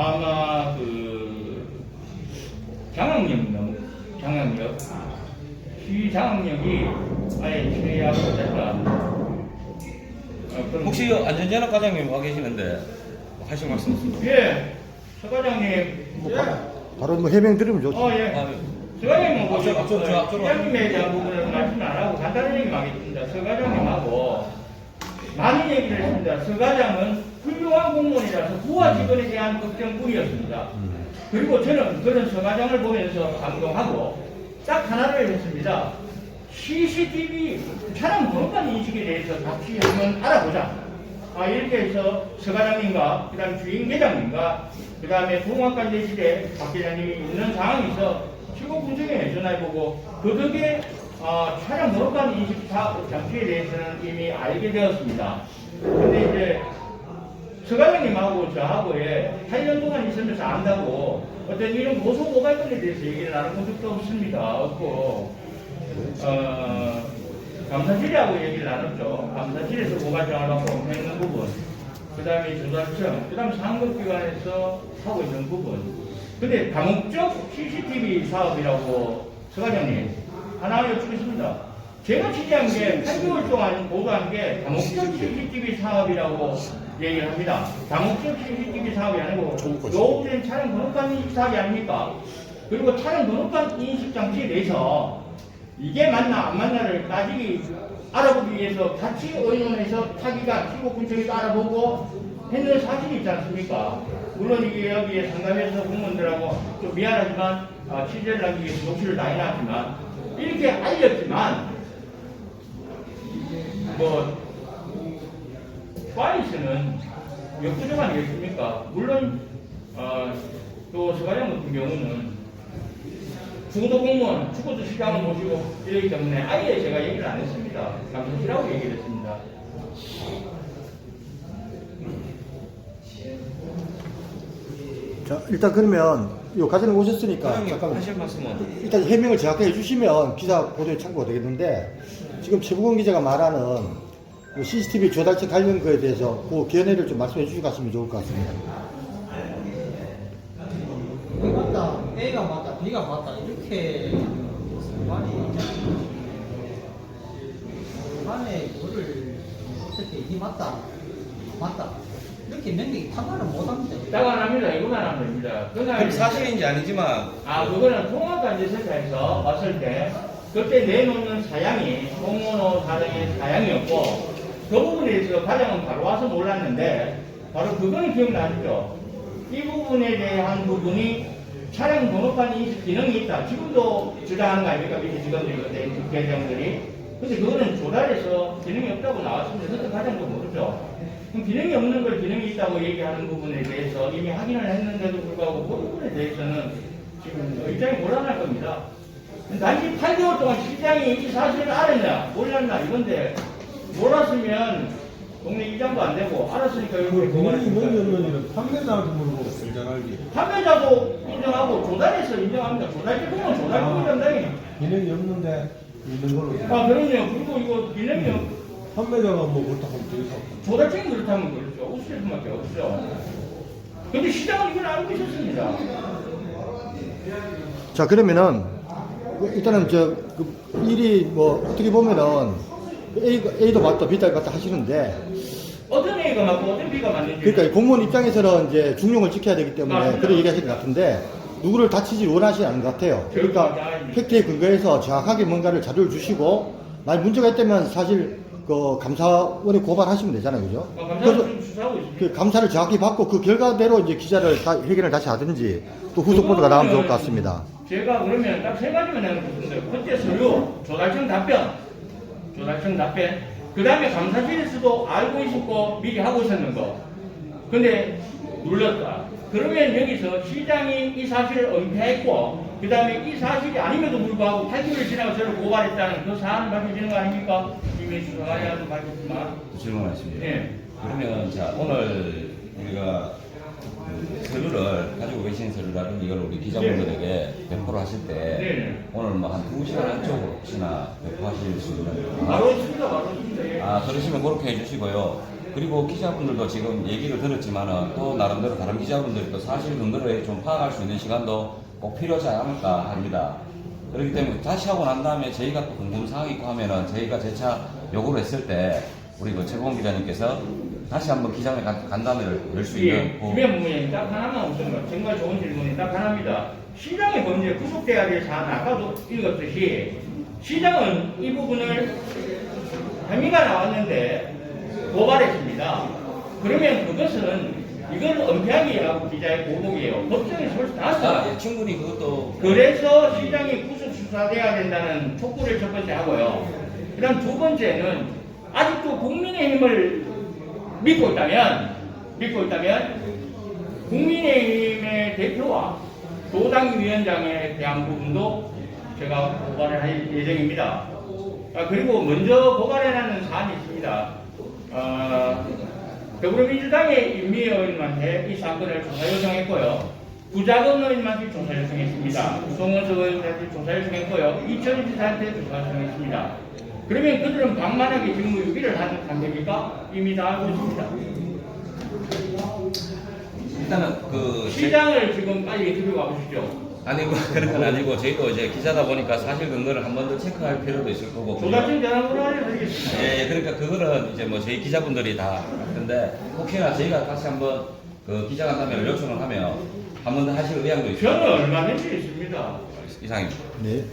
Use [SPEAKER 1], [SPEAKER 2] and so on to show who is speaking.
[SPEAKER 1] 아마 그 장학력 너무 장학력 시 장학력이 아예 최악으로 됐다. 어, 그런
[SPEAKER 2] 혹시 안전연합 과장님 와 계시는데 하실 말씀 있습니까?
[SPEAKER 1] 예, 서 과장님.
[SPEAKER 3] 뭐 바, 바로 뭐 해명 들으면 좋죠.
[SPEAKER 1] 어, 예.
[SPEAKER 2] 아,
[SPEAKER 1] 서 과장님은 뭐,
[SPEAKER 2] 앞쪽, 앞쪽, 저 앞쪽으로
[SPEAKER 1] 시장님에 대한 부분은 말씀 안 하고 간단한 얘기만 하겠습니다. 서 과장님하고 많은 얘기를 했습니다. 서 과장은 훌륭한 공무원이라서 부하 직원에 대한 걱정뿐이었습니다. 그리고 저는 그런 서 과장을 보면서 감동하고 딱 하나를 했습니다. CCTV 차량 번호판 인식에 대해서 같이 한번 알아보자. 아, 이렇게 해서 서 과장님과 그 다음 주임 계장님과 그 다음에 동학관 대실에 박 계장님이 있는 상황에서 최고 분석에 전화해보고 그 덕에 아, 차량 번호판 인식 사- 장치에 대해서는 이미 알게 되었습니다. 근데 이제 서 과장님하고 저하고의 8년 동안 있으면서 안다고 어떤 이런 고소 고발건에 대해서 얘기를 나눠본 적도 없습니다. 없고 어, 감사실하고 얘기를 나눴죠. 감사실에서 고발장을 받고 했는 부분, 그 다음에 조달청, 그 다음 상급기관에서 하고 있는 부분. 근데 다목적 CCTV 사업이라고 서과장님 하나 여쭙겠습니다. 제가 취재한 게 8개월 동안 보도한 게 다목적 CCTV 사업이라고 얘기를 합니다. 다목적 CCTV 사업이 아니고 노후된 차량 번호판 인식 사업이 아닙니까? 그리고 차량 번호판 인식 장치에 대해서 이게 맞나 안 맞나를 따지기 알아보기 위해서 같이 의논해서 타기가 피고 군청에서 알아보고 했는 사실이 있지 않습니까? 물론 이게 여기에 상담해서 공무원들하고 좀 미안하지만 아, 취재를 하기 위해서 녹취를 다 해놨지만 이렇게 알렸지만 뭐 파이스는 역부족 아니겠습니까? 물론 어, 또 서가령 같은 경우는 중도 공무원, 축구도 시장을 모시고 이러기 때문에 아예 제가 얘기를 안 했습니다. 감사실하고 얘기를 했습니다.
[SPEAKER 3] 자, 일단 그러면 요 과장님 오셨으니까
[SPEAKER 2] 과장님
[SPEAKER 3] 잠깐
[SPEAKER 2] 하실 말씀은
[SPEAKER 3] 일단 해명을 정확하게 해주시면 기사 보도에 참고가 되겠는데 지금 최부건 기자가 말하는 그 CCTV 조달체 관련 거에 대해서 그 견해를 좀 말씀해 주시고 가시면 좋을 것 같습니다.
[SPEAKER 4] 맞다, A가 맞다, B가 맞다 이렇게 말이 안에 뭐를 어떻게 이게 맞다, 맞다 이렇게 명백히 판단을 못합니다.
[SPEAKER 1] 딱안 합니다. 이거만 하면 됩니다. 그날
[SPEAKER 2] 그럼 사실인지 아니지만
[SPEAKER 1] 아, 그거는 통합 단지 센터에서 왔을 때 그때 내놓는 사양이 공무원 사장의 사양이었고 그 부분에 대해서 과장은 바로 와서 몰랐는데 바로 그거는 기억나시죠? 이 부분에 대한 부분이 차량 번호판 인식 기능이 있다. 지금도 주장하는 거 아닙니까? 밑에 직원들이 계장들이. 근데 그거는 조달해서 기능이 없다고 나왔습니다. 그때 과장도 모르죠. 그럼 기능이 없는 걸 기능이 있다고 얘기하는 부분에 대해서 이미 확인을 했는데도 불구하고 그 부분에 대해서는 지금 입장이 곤란할 겁니다. 단지 8개월 동안 시장이 이 사실을 알았냐, 몰랐나, 이건데, 몰랐으면 동네 이장도 안 되고, 알았으니까
[SPEAKER 5] 그
[SPEAKER 1] 여기
[SPEAKER 5] 공인이 뭔지 없는지는 판매자한테 물어보고 결정하기.
[SPEAKER 1] 판매자도 인정하고, 조달해서 인정합니다. 조달제품은 조달품이 담당이
[SPEAKER 5] 기능이 없는데 있는 걸로.
[SPEAKER 1] 아, 그럼요. 그리고 이거 기능이 없-
[SPEAKER 5] 판매자가 뭐 그렇다고 하면 되겠어.
[SPEAKER 1] 조달증이 그렇다면 그렇죠. 웃을 수밖에 없죠. 근데 시장은 이걸 알고 있었습니다.
[SPEAKER 3] 자 그러면은 그 일단은 저그 일이 뭐 어떻게 보면은 A, A도 맞다 B도 맞다 하시는데
[SPEAKER 1] 어떤 A가 맞고 어떤 B가 맞는지.
[SPEAKER 3] 그러니까 공무원 입장에서는 이제 중용을 지켜야 되기 때문에
[SPEAKER 1] 맞습니다.
[SPEAKER 3] 그런 얘기하시는 것 같은데 누구를 다치지 원하시지 않는 것 같아요. 그러니까 팩트에 근거해서 정확하게 뭔가를 자료를 주시고 만약 문제가 있다면 사실 그 감사원에 고발하시면 되잖아요, 그죠?
[SPEAKER 1] 아, 좀 있습니다.
[SPEAKER 3] 그 감사를 정확히 받고 그 결과대로 이제 기자를 다 회견을 다시 하든지 또 후속 보도가 나오면 좋을 것 같습니다.
[SPEAKER 1] 제가 그러면 딱 세 가지만 내놓겠습니다. 첫째 서류, 조달청 답변, 조달청 답변. 그 다음에 감사실에서도 알고 있었고 미리 하고 있었는 거. 근데 눌렀다. 그러면 여기서 시장이 이 사실을 은폐했고, 그 다음에 이 사실이 아님에도 불구하고 8개월이 지나고 저를 고발했다는 그 사안을 밝혀지는 거 아닙니까? 이미 수사관이라도 밝혔지만.
[SPEAKER 2] 질문하십니다.
[SPEAKER 1] 예.
[SPEAKER 2] 그러면 자 오늘 우리가 그 서류를 계신 서류라든지 이걸 우리 기자분들에게 배포를 하실 때
[SPEAKER 1] 네.
[SPEAKER 2] 오늘 뭐 한 두 시간 안쪽으로 혹시나 배포하실 수 있는
[SPEAKER 1] 바로 있습니다, 바로 있습니다. 예.
[SPEAKER 2] 아 그러시면 그렇게 해주시고요. 그리고 기자분들도 지금 얘기를 들었지만은 또 나름대로 다른 기자분들이 또 사실 근거를 좀 파악할 수 있는 시간도 꼭 필요하지 않을까 합니다. 그렇기 때문에 다시 하고 난 다음에 저희가 또 궁금사항이 있고 하면은 저희가 재차 요구를 했을 때 우리 그 최봉 기자님께서 다시 한번 기자회 간- 간담회를 열수
[SPEAKER 1] 예,
[SPEAKER 2] 있는 그
[SPEAKER 1] 주변 문제는 딱 하나만 뭐 정말 좋은 질문이 딱 하나입니다. 시장의 범죄 구속돼야 될 사안 아까도 읽었듯이 시장은 이 부분을 혐의가 나왔는데 고발했습니다. 그러면 그것은 이걸 은폐하기 하고 기자의 보복이에요. 법정에서 벌써
[SPEAKER 2] 아,
[SPEAKER 1] 나왔어요.
[SPEAKER 2] 예, 충분히 그것도
[SPEAKER 1] 그래서 시장이 구속 수사돼야 된다는 촉구를 첫 번째 하고요. 그다음 두 번째는 아직도 국민의힘을 믿고 있다면 믿고 있다면 국민의힘의 대표와 도당 위원장에 대한 부분도 제가 고발을 할 예정입니다. 아, 그리고 먼저 고발해라는 사안이 있습니다. 어, 더불어민주당의 임미의원님한테 이 사건을 조사 요청했고요. 부자금 의원님한테 조사 요청했습니다. 송원석 의원한테 조사 요청했고요. 이철희 지사한테 조사 요청했습니다. 그러면 그들은 방만하게 직무 유기를 하는 관계입니까? 이미 다 알고 있습니다.
[SPEAKER 2] 일단은 그 제-
[SPEAKER 1] 시장을 지금 빨리 들어가 보시죠.
[SPEAKER 2] 아니 뭐 그런 건 아니고 저희도 이제 기자다 보니까 사실 근거를 한 번 더 체크할 필요도 있을 거고
[SPEAKER 1] 조사팀 전화번호 알려드리겠습니다.
[SPEAKER 2] 예, 예, 그러니까 그거는 이제 뭐 저희 기자분들이 다 하던데 혹시나 저희가 다시 한번 그 기자간담회를 요청을 하면 한 번 더 하실 의향도 있어요.
[SPEAKER 1] 저는 얼마든지 있습니다.
[SPEAKER 2] 이상입니다.
[SPEAKER 3] 네.